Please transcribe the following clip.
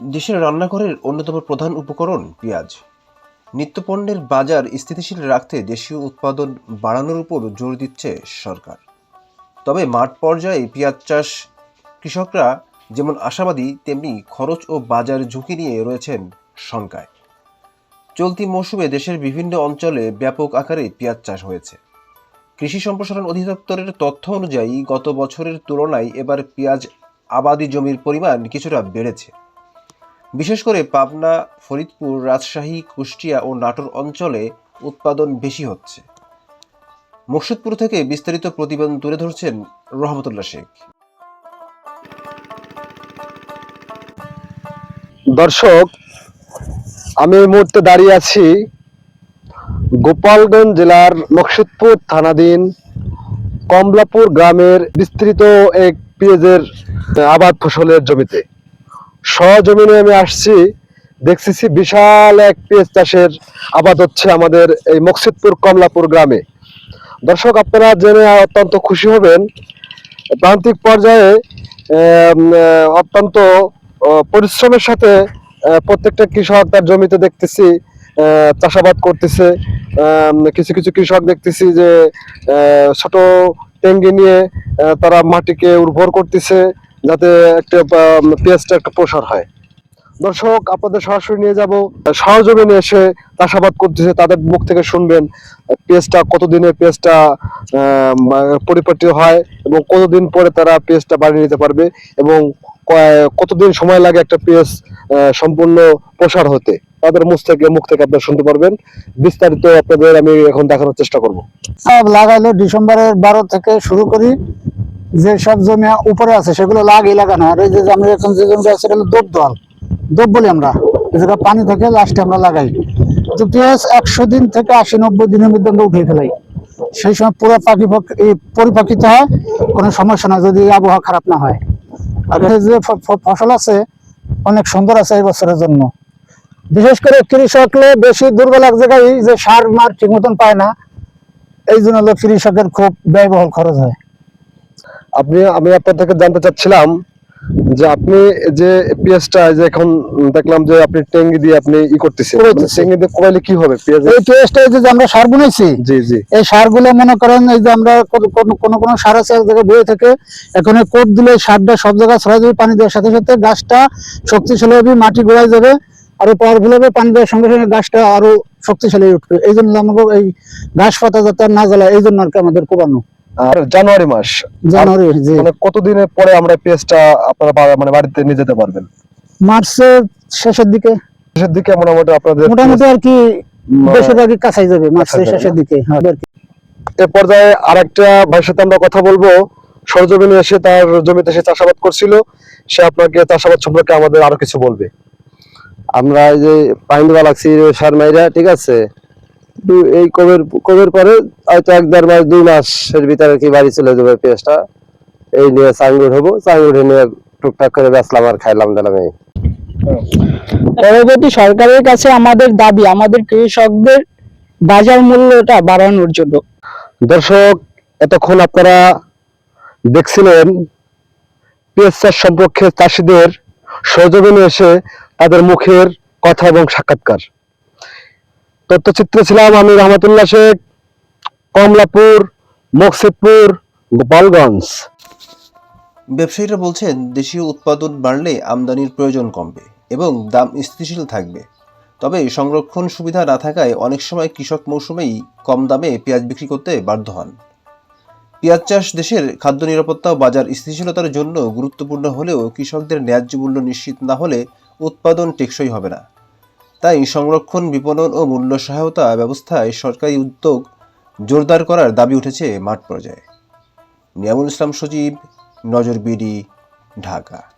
দেশের রান্নাঘরের অন্যতম প্রধান উপকরণ পেঁয়াজ। নিত্যপণ্যের বাজার স্থিতিশীল রাখতে দেশীয় উৎপাদন বাড়ানোর উপর জোর দিচ্ছে সরকার। তবে মাঠ পর্যায়ে পেঁয়াজ চাষ কৃষকরা যেমন আশাবাদী, তেমনি খরচ ও বাজার ঝুঁকি নিয়ে রয়েছেন শঙ্কায়। চলতি মৌসুমে দেশের বিভিন্ন অঞ্চলে ব্যাপক আকারে পেঁয়াজ চাষ হয়েছে। কৃষি সম্প্রসারণ অধিদপ্তরের তথ্য অনুযায়ী গত বছরের তুলনায় এবার পেঁয়াজ আবাদি জমির পরিমাণ কিছুটা বেড়েছে। বিশেষ করে পাবনা, ফরিদপুর, রাজশাহী, কুষ্টিয়া ও নাটোর অঞ্চলে উৎপাদন বেশি হচ্ছে। মুর্শিদপুর থেকে বিস্তারিত প্রতিবেদন তুলে ধরছেন রহমতুল্লাহ শেখ। দর্শক, আমি এই মুহূর্তে দাঁড়িয়ে আছি গোপালগঞ্জ জেলার মকসুদপুর থানাধীন কমলাপুর গ্রামের বিস্তৃত এক পেঁয়াজের আবাদ ফসলের জমিতে। সজমিনে আমি আসছি, দেখতেছি বিশাল এক পেঁয়াজ চাষের আবাদ হচ্ছে আমাদের এই মকসিদপুর কমলাপুর গ্রামে। দর্শক, আপনারা জেনে অত্যন্ত খুশি হবেন, প্রান্তিক পর্যায়ে অত্যন্ত পরিশ্রমের সাথে প্রত্যেকটা কৃষক তার জমিতে দেখতেছি চাষাবাদ করতেছে কিছু কিছু কৃষক দেখতেছি যে ছোট টেঙ্গি নিয়ে তারা মাটিকে উর্বর করতেছে যাতে একটা পেঁয়াজটা একটা প্রসার হয়। দর্শক, আপনাদের সরাসরি নিয়ে যাব। সহজমিনে এসে চাষাবাদ করতেছে, তাদের মুখ থেকে শুনবেন পেঁয়াজটা কতদিনে পেঁয়াজটা পরিপাটি হয় এবং কতদিন পরে তারা পেঁয়াজটা বাড়িয়ে নিতে পারবে এবং কতদিন সময় লাগে একটা পেঁয়াজ সম্পূর্ণ প্রসার হতে। তাদের মুখ থেকে মুখ থেকে আপনারা শুনতে পারবেন। বিস্তারিত আপনাদের আমি এখন দেখানোর চেষ্টা করব। সব লাগাইলো ডিসেম্বরের বারো থেকে শুরু করি। যে সব জমি উপরে আছে, সেগুলো লাগিয়ে লাগানো। আর এই যে আমরা এখন যে জমিটা আছে সেটা দোব দল দোব বলি আমরা। জায়গায় পানি থেকে লাস্টে আমরা লাগাই। তো পেঁয়াজ একশো দিন থেকে আশি নব্বই দিনের মধ্যে আমরা উঠিয়ে ফেলাই। সেই সময় পুরো পাখি পরিপাকিত হয়, কোনো সমস্যা না যদি আবহাওয়া খারাপ না হয়। আর যে ফসল আছে, অনেক সুন্দর আছে এই বছরের জন্য। বিশেষ করে কৃষকলে বেশি দুর্বল এক জায়গায় যে সার মার ঠিক মতন পায় না, এই জন্য কৃষকের খুব ব্যয়বহুল খরচ হয়। আপনি আমি আপনার থেকে জানতে চাচ্ছিলাম যে আপনি যে পেঁয়াজটা যে এখন দেখলাম যে আপনি টেঙ্গি দিয়ে আপনি ই করতেছেন। কুড়াইতেছি। টেঙ্গি দিয়ে কোবাইলে কি হবে পেঁয়াজ এই পেঁয়াজটা যে আমরা সার বুনেছি জি জি। এই সারগুলো মনে করেন এই যে আমরা কোন- কোন- সার আছে এক জায়গায় বয়ে থেকে এখন কোট দিলে সারটা সব জায়গায় ছড়াই যাবে পানি দেওয়ার সাথে সাথে গাছটা শক্তিশালী হবে মাটি গোড়ায় যাবে আরও পাওয়ারফুল হবে পানি দেওয়ার সঙ্গে সঙ্গে গাছটা আরও শক্তিশালী উঠবে। এই জন্য আমাকে এই ঘাস পাতা যাতে না জ্বালায় এই জন্য আর কি আমাদের কোবানো। আর জানুয়ারি মাস। জানুয়ারি মানে কতদিনের পরে আমরা পেঁয়াজটা আপনারা মানে বাড়িতে নিয়ে যেতে পারবেন? মার্চের শেষের দিকে। শেষের দিকে মোটামুটি আপনাদের মোটামুটি আর কি বেশিরভাগই কাছাই যাবে মার্চের শেষের দিকে হ্যাঁ, আর কি। এ পর্যায়ে আরেকটা ভাইয়ের সাথে আমরা কথা বলব। সরজমিনে এসে তার জমিতে সে চাষাবাদ করছিল। সে আপনাকে চাষাবাদ সম্পর্কে আমাদের আরও কিছু বলবে। আমরা এই যে পানি দেওয়া লাগছি সার মাইরা ঠিক আছে? এই কবের কবের পরে হয়তো এক দেড় মাস দুই মাসের ভিতরে কি বাড়ি চলে যাবে পেঁয়াজটা। এই নিয়ে চাঙ্গুর হব। চাঙ্গুর নিয়ে টুকটাক করে বেচলাম আর খাইলাম দিলাম এই পরবর্তী সরকারের কাছে আমাদের দাবি আমাদের কৃষকদের বাজার মূল্যটা বাড়ানোর জন্য। দর্শক এতক্ষণ আপনারা দেখছিলেন পেঁয়াজ চাষ সম্পর্কে চাষিদের সরজমিনে এসে তাদের মুখের কথা এবং সাক্ষাৎকার। তথ্যচিত্রে ছিলাম আমি রহমতুল্লাহ শেখ, কমলাপুর, মকসিদপুর, গোপালগঞ্জ। ব্যবসায়ীরা বলছেন, দেশীয় উৎপাদন বাড়লে আমদানির প্রয়োজন কমবে এবং দাম স্থিতিশীল থাকবে। তবে সংরক্ষণ সুবিধা না থাকায় অনেক সময় কৃষক মৌসুমেই কম দামে পেঁয়াজ বিক্রি করতে বাধ্য হন। পেঁয়াজ চাষ দেশের খাদ্য নিরাপত্তা ও বাজার স্থিতিশীলতার জন্য গুরুত্বপূর্ণ হলেও কৃষকদের ন্যায্য মূল্য নিশ্চিত না হলে উৎপাদন টেকসই হবে না। তাই সংরক্ষণ, বিপণন ও মূল্য সহায়তা ব্যবস্থায় সরকারি উদ্যোগ জোরদার করার দাবি উঠেছে মাঠ পর্যায়ে। নিয়ামুল ইসলাম সচিব নজর বিডি, ঢাকা।